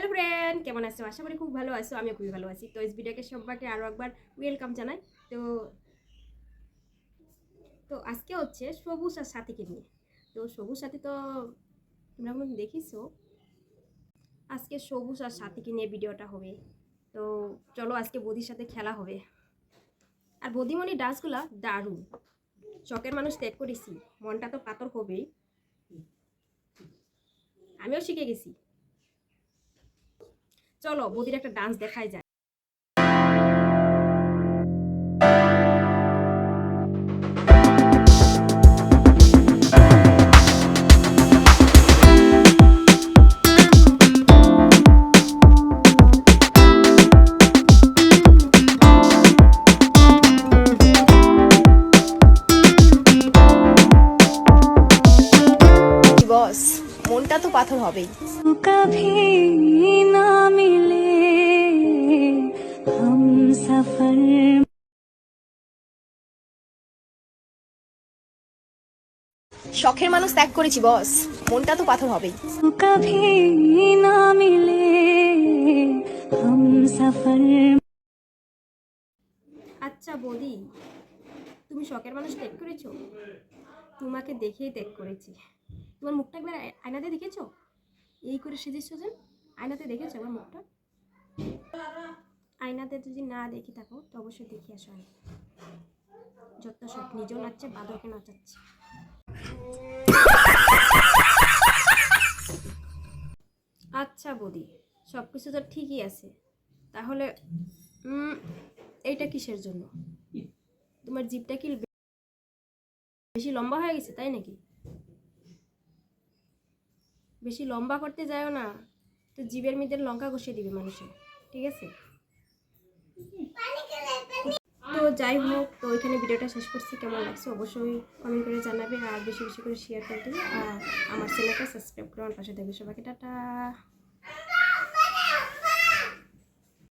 Hello friend, কেমন আছো? আশা করি খুব ভালো আছো, আমিও খুবই ভালো আছি। তো এই ভিডিওকে সবাইকে আরও একবার ওয়েলকাম জানাই। তো তো আজকে হচ্ছে সবুজ আর সাথীকে নিয়ে। তো সবুজ সাথী তো তোমরা কোনো দেখিছো? আজকে সবুজ আর সাথীকে নিয়ে ভিডিওটা হবে। তো চলো আজকে বদির সাথে খেলা হবে। আর বদিমণি ডান্সগুলা দারুণ। শখের মানুষ ত্যাগ করেছি, মনটা তো পাথর হবেই। আমিও শিখে গেছি। চলো বদির একটা ডান্স দেখাই যায় বস মনটা তো পাথর হবেই। শখের মানুষ ত্যাগ করেছি বস। মনটা তো পাথর হবেই। আচ্ছা বৌদি তুমি শখের মানুষ ত্যাগ করেছ? তোমাকে দেখেই ত্যাগ করেছি। তোমার মুখটা একবার আয়নাতে দেখেছ? এই করে সেজেছো যে আয়নাতে দেখেছ আমার মুখটা? আয়নাতে যদি না দেখি থাকো তো অবশ্যই দেখে আসো যত সব নিজেও নাচছে বাদরকে নাচাচ্ছে। আচ্ছা বদি সব কিছু তো ঠিকই আছে। তাহলে এইটা কিসের জন্য? তোমার জিপটা কি বেশি লম্বা হয়ে গেছে, তাই নাকি? বেশি লম্বা করতে যাও না, তো জিভের মধ্যে লঙ্কা ঘষিয়ে দিবে মানুষের ঠিক আছে? যাই হোক, তো এখানে ভিডিওটা শেষ করছি। কেমন লাগছে অবশ্যই কমেন্ট করে জানাবে আর বেশি বেশি করে শেয়ার করে দিবে। আর আমার চ্যানেলটা সাবস্ক্রাইব করে আমার পাশে দেখবে সবাইকে, টাটা।